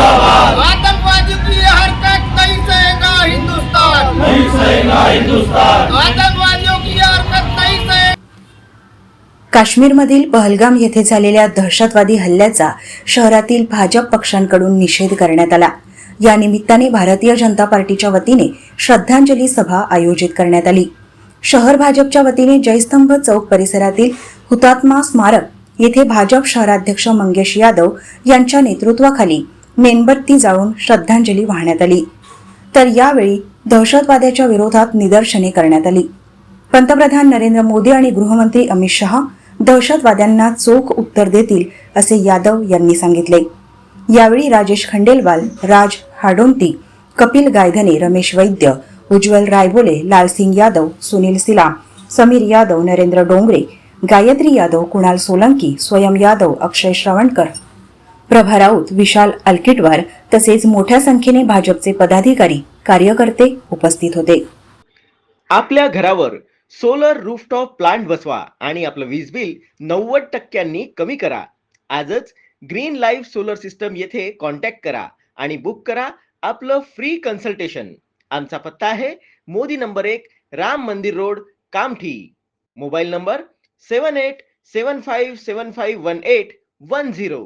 आतंकवादी की ये हरकत नहीं सहेगा हिंदुस्तान? नहीं सहेगा हिंदुस्तान? आतंकवादियों की ये हरकत नहीं सहेगा काश्मीरमधील पहलगाम येथे झालेल्या दहशतवादी हल्ल्याचा शहरातील भाजप पक्षांकडून निषेध करण्यात आला. या निमित्ताने भारतीय जनता पार्टीच्या वतीने श्रद्धांजली सभा आयोजित करण्यात आली. शहर भाजपच्या वतीने जयस्तंभ चौक परिसरातील हुतात्मा स्मारक येथे भाजप शहराध्यक्ष मंगेश यादव यांच्या नेतृत्वाखाली मेणबत्ती जाळून श्रद्धांजली वाहण्यात आली. तर यावेळी दहशतवाद्याच्या विरोधात निदर्शने करण्यात आली. पंतप्रधान नरेंद्र मोदी आणि गृहमंत्री अमित शहा दहशतवाद्यांना चोख उत्तर देतील असे यादव यांनी सांगितले. यावेळी राजेश खंडेलवाल राज हाडोंती कपिल गायधने रमेश वैद्य उज्ज्वल रायबोले लालसिंग यादव सुनील सिला समीर यादव नरेंद्र डोंगरे गायत्री यादव कुणाल सोलंकी स्वयं यादव अक्षय श्रवणकर प्रभा राऊत विशाल अलकिटवार तसेच मोठ्या संख्येने भाजपचे पदाधिकारी कार्यकर्ते उपस्थित होते. आपल्या घरावर सोलर रूफटॉप प्लांट बसवा आणि आपलं वीज बिल नव्वद टक्क्यांनी कमी करा. आजच ग्रीन लाईफ सोलर सिस्टम येथे कॉन्टॅक्ट करा आणि बुक करा आपलं फ्री कन्सल्टेशन आमचा पत्ता आहे मोदी नंबर एक Ram Mandir road Kamthi. Mobile number seven eight seven five seven five one eight one zero